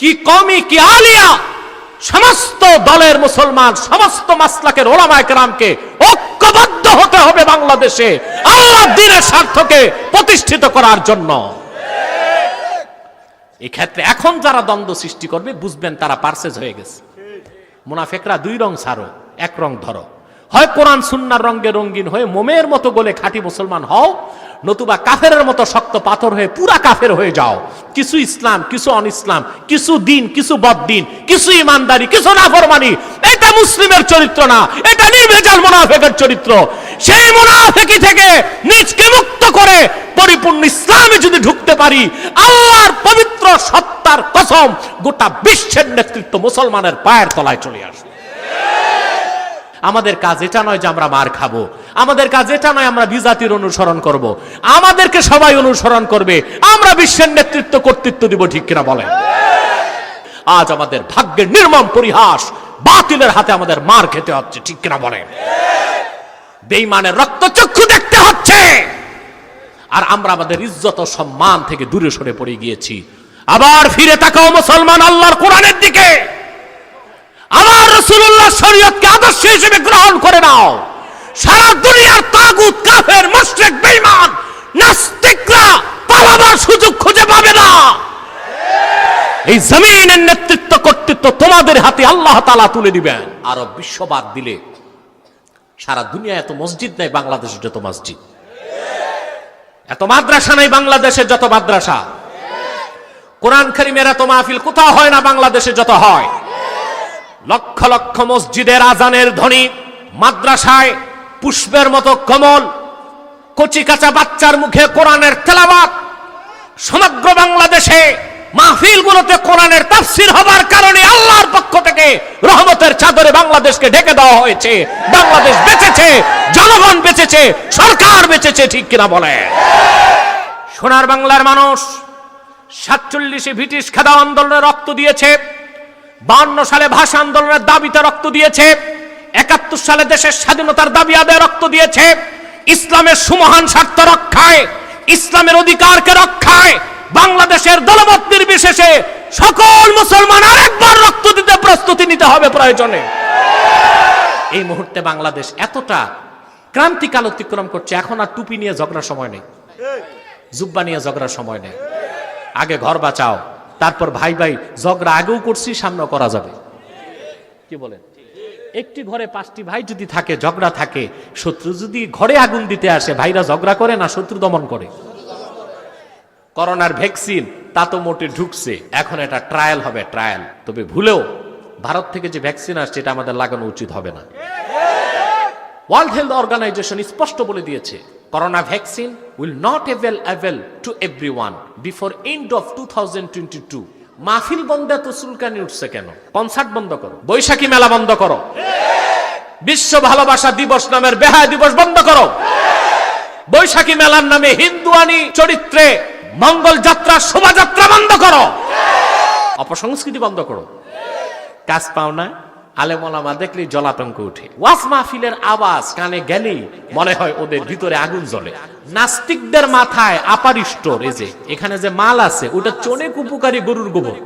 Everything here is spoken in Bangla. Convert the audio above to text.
কি কমি কি আলিয়া? সমস্ত দলের মুসলমান, সমস্ত মাসলাকের ওলামায় কেরামকে ঐক্যবদ্ধ হতে হবে বাংলাদেশে, আল্লাহ দিনের স্বার্থকে প্রতিষ্ঠিত করার জন্য। এক্ষেত্রে এখন যারা দ্বন্দ্ব সৃষ্টি করবে, বুঝবেন তারা পার্সেজ হয়ে গেছে। মুনাফেকরা দুই রং ছাড়ো, এক রং ধরো। হয় কোরআন, সুন্নার রঙে রঙিন হয়ে মোমের মতো গলে খাঁটি মুসলমান হও নতুবা কাফেরের মতো শক্ত পাথর হয়ে পুরা কাফের হয়ে যাও। কিছু ইসলাম, কিছু অন ইসলাম কিছু দিন, কিছু বদ্দিন, কিছু ইমানদারি, কিছু নাফরমানি, এটা মুসলিমের চরিত্র না, এটা নির্ভেজাল মুনাফেকের চরিত্র। সেই মুনাফেকি থেকে নিজকে মুক্ত করে পরিপূর্ণ ইসলামে যদি ঢুকতে পারি, আল্লাহর পবিত্র সত্তার কসম গোটা বিশ্বের নেতৃত্ব মুসলমানের পায়ের তলায় চলে আসবে। আমাদের কাজ এটা নয় যে আমরা মার খাব। আমাদের কাজ এটা নয় আমরা বিজাতির অনুসরণ করব। আমাদেরকে সবাই অনুসরণ করবে। আমরা বিশ্বের নেতৃত্ব কর্তৃত্ব দিব, ঠিক কিনা বলেন? আজ আমাদের ভাগ্যের নির্মম পরিহাস বাতিলের হাতে আমাদের মার খেতে হচ্ছে, ঠিক কিনা বলেন? বেইমানের রক্তচক্ষু দেখতে হচ্ছে। আর আমরা আমাদের ইজ্জত ও সম্মান থেকে দূরে সরে পড়ে গিয়েছি। আবার ফিরে তাকাও মুসলমান আল্লাহর কোরআনের দিকে। শরীয়তকে আদর্শ হিসেবে গ্রহণ করে নাও। সারা দুনিয়ার তাগুত, কাফের, মুশরিক, বেঈমান, নাস্তিকরা পালাবার সুযোগ খুঁজে পাবে না। এই জমিনের নেতৃত্ব কর্তৃত্ব তোমাদের হাতে আল্লাহ তুলে দিবেন। আরও বিশ্ববাদ দিলে সারা দুনিয়া এত মসজিদ নাই, বাংলাদেশে যত মসজিদ। এত মাদ্রাসা নাই, বাংলাদেশে যত মাদ্রাসা। কোরআন খারিমের এত মাহফিল, কোথাও হয় না বাংলাদেশে যত হয়। লক্ষ লক্ষ মসজিদের আজানের ধ্বনি, মাদ্রাসায় পুষ্পের মতো কমল, কচি কাঁচা বাচ্চার মুখে কোরআনের তেলাবাত সমগ্র বাংলাদেশে মাহফিলগুলোতে কোরআনের তাফসির হবার কারণে আল্লাহর পক্ষ থেকে রহমতের চাদরে বাংলাদেশকে ঢেকে দেওয়া হয়েছে। বাংলাদেশ বেঁচেছে, জনগণ বেঁচেছে, সরকার বেঁচেছে, ঠিক কিনা বলে? সোনার বাংলার মানুষ সাতচল্লিশে ব্রিটিশ খেদা আন্দোলনে রক্ত দিয়েছে। বান্ন সালে ভাষা আন্দোলনের দাবিতে রক্ত দিয়েছে একাত্তর সালে দেশের স্বাধীনতার দাবি আদায় রক্ত দিয়েছে। ইসলামের সুমহান স্বার্থ রক্ষায় ইসলামের অধিকারকে রক্ষায় বাংলাদেশের দলমত নির্বিশেষে সকল মুসলমান আরেকবার রক্ত দিতে প্রস্তুতি নিতে হবে প্রয়োজনে। এই মুহূর্তে বাংলাদেশ এতটা ক্রান্তিকাল অতিক্রম করছে এখন আর টুপি নিয়ে ঝগড়ার সময় নেই। জুব্বা নিয়ে ঝগড়ার সময় নেই। আগে ঘর বাঁচাও তারপর ভাই ভাই, ঝগড়া আগেও করছি, সামনেও করা যাবে। কি বলেন? একটি ঘরে পাঁচটি ভাই যদি থাকে, ঝগড়া থাকে, শত্রু যদি ঘরে আগুন দিতে আসে, ভাইরা ঝগড়া করে না, শত্রু দমন করে। করোনার ভ্যাকসিন, তা তো মোটে ঢুকছে। এখন এটা ট্রায়াল হবে, ট্রায়াল। তবে ভুলেও ভারত থেকে যে ভ্যাকসিন আসছে, এটা আমাদের লাগানো উচিত হবে না। ওয়ার্ল্ড হেলথ অর্গানাইজেশন স্পষ্ট বলে দিয়েছে avail avail to everyone before end of two thousand twenty two মাহফিল বন্ধ এত চুলকানি উঠছে কেন? কনসার্ট বন্ধ করো। বৈশাখী মেলা বন্ধ করো। বিশ্ব ভালোবাসা দিবস নামের বেহায় দিবস বন্ধ করো। বৈশাখী মেলার নামে হিন্দুয়ানি চরিত্রে মঙ্গল যাত্রা, শোভাযাত্রা বন্ধ করো। অপসংস্কৃতি বন্ধ করো। কাজ পাও না। আলেমলামা দেখলে জলাতঙ্ক উঠে ওয়াজ মাহফিলের আওয়াজ কানে গেলেই মনে হয় ওদের ভিতরে আগুন জ্বলে। নাস্তিকদের মাথায় আপারিষ্ট এই এখানে যে মাল আছে, ওটা চনে উপকারী গরুর গোবর।